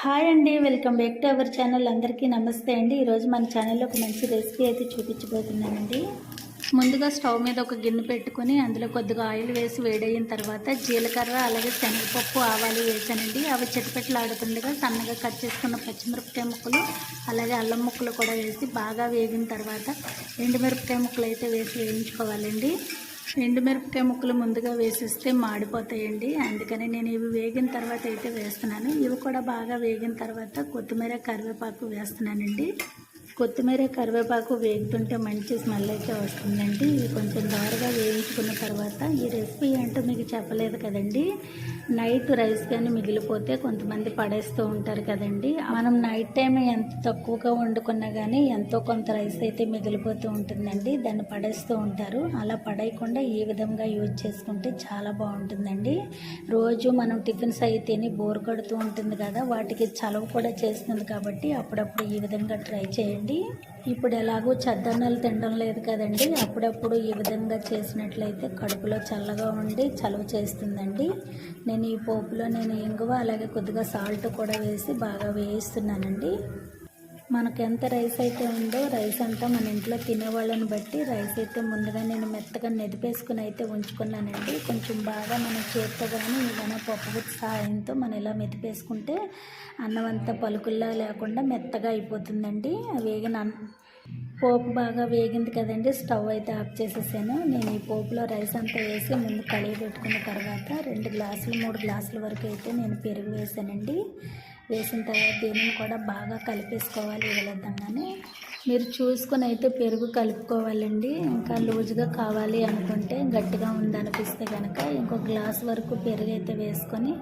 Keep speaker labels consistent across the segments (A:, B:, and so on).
A: Hi అండి welcome back to our channel. అందరికీ నమస్తే అండి. ఈరోజు మన ఛానల్లో ఒక మంచి రెసిపీ అయితే చూపించబోతున్నానండి. ముందుగా స్టవ్ మీద ఒక గిన్నె పెట్టుకొని అందులో కొద్దిగా ఆయిల్ వేసి వేడయిన తర్వాత జీలకర్ర అలాగే శనగపప్పు ఆవాలు వేసానండి. అవి చిటపెట్టలాడుతుండగా సన్నగా కట్ చేసుకున్న పచ్చిమిరపకాయ ముక్కలు అలాగే అల్లం ముక్కలు కూడా వేసి బాగా వేగిన తర్వాత ఎండుమిరపకాయ ముక్కలు అయితే వేసి వేయించుకోవాలండి. ఎండుమిరపకాయ ముక్కలు ముందుగా వేసిస్తే మాడిపోతాయండి. అందుకని నేను ఇవి వేగిన తర్వాత అయితే వేస్తున్నాను. ఇవి కూడా బాగా వేగిన తర్వాత కొత్తిమీర కరివేపాకు వేస్తున్నానండి. కొత్తిమీర కరివేపాకు వేగుతుంటే మంచి స్మెల్ అయితే వస్తుందండి. ఇవి కొంచెం దారుగా వేయించుకున్న తర్వాత ఈ రెసిపీ అంటే మీకు చెప్పలేదు కదండి. నైట్ రైస్ కానీ మిగిలిపోతే కొంతమంది పడేస్తూ ఉంటారు కదండి. మనం నైట్ టైం ఎంత తక్కువగా వండుకున్నా కానీ ఎంతో కొంత రైస్ అయితే మిగిలిపోతూ ఉంటుందండి. దాన్ని పడేస్తూ ఉంటారు. అలా పడేయకుండా ఈ విధంగా యూజ్ చేసుకుంటే చాలా బాగుంటుందండి. రోజు మనం టిఫిన్స్ అయితేనే తిని బోర్ కొడుతూ ఉంటుంది కదా వాటికి చలవ కూడా చేస్తుంది కాబట్టి అప్పుడప్పుడు ఈ విధంగా ట్రై చేయండి. ఇప్పుడు ఎలాగో చద్దన్నాలు తినడం లేదు కదండి. అప్పుడప్పుడు ఈ విధంగా చేసినట్లయితే కడుపులో చల్లగా ఉండి చలువ చేస్తుందండి. నేను ఈ పోపులో నేను ఇంగువ అలాగే కొద్దిగా సాల్ట్ కూడా వేసి బాగా వేయిస్తున్నానండి. మనకు ఎంత రైస్ అయితే ఉందో రైస్ అంతా మన ఇంట్లో తినేవాళ్ళని బట్టి రైస్ అయితే ముందుగా నేను మెత్తగా నెదిపేసుకుని అయితే ఉంచుకున్నానండి. కొంచెం బాగా మనం చేత్తో కానీ ఏదైనా పప్పు సహాయంతో మనం ఇలా మెతిపేసుకుంటే అన్నం అంతా పలుకుల్లా లేకుండా మెత్తగా అయిపోతుందండి. వేగిన పోపు బాగా వేగింది కదండి స్టవ్ అయితే ఆఫ్ చేసేసాను. నేను ఈ పోపులో రైస్ అంతా వేసి ముందు కడిగి పెట్టుకున్న తర్వాత రెండు గ్లాసులు మూడు గ్లాసుల వరకు అయితే నేను పెరుగు వేసానండి. వేసిన తర్వాత దీనిని కూడా బాగా కలిపేసుకోవాలి ఈ విధంగానే మీరు చూసుకుని అయితే పెరుగు కలుపుకోవాలండి. ఇంకా లూజుగా కావాలి అనుకుంటే గట్టిగా ఉందనిపిస్తే కనుక ఇంకో గ్లాస్ వరకు పెరుగు అయితే వేసుకొని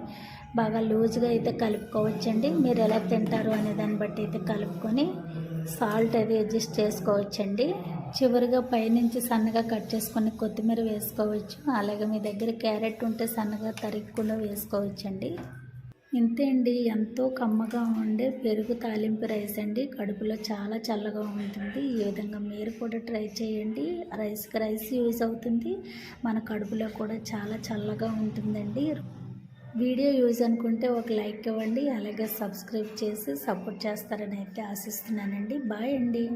A: బాగా లూజుగా అయితే కలుపుకోవచ్చండి. మీరు ఎలా తింటారు అనే దాన్ని బట్టి అయితే కలుపుకొని సాల్ట్ అది అడ్జస్ట్ చేసుకోవచ్చండి. చివరిగా పైనుంచి సన్నగా కట్ చేసుకొని కొత్తిమీర వేసుకోవచ్చు. అలాగే మీ దగ్గర క్యారెట్ ఉంటే సన్నగా తరిగి కూడా వేసుకోవచ్చండి. ఇంతే అండి ఎంతో కమ్మగా ఉండే పెరుగు తాలింపు రైస్ అండి. కడుపులో చాలా చల్లగా ఉంటుంది. ఈ విధంగా మీరు కూడా ట్రై చేయండి. రైస్కి రైస్ యూజ్ అవుతుంది. మన కడుపులో కూడా చాలా చల్లగా ఉంటుందండి. వీడియో యూజ్ అనుకుంటే ఒక లైక్ ఇవ్వండి. అలాగే సబ్స్క్రైబ్ చేసి సపోర్ట్ చేస్తారని అయితే ఆశిస్తున్నానండి. బాయ్ అండి.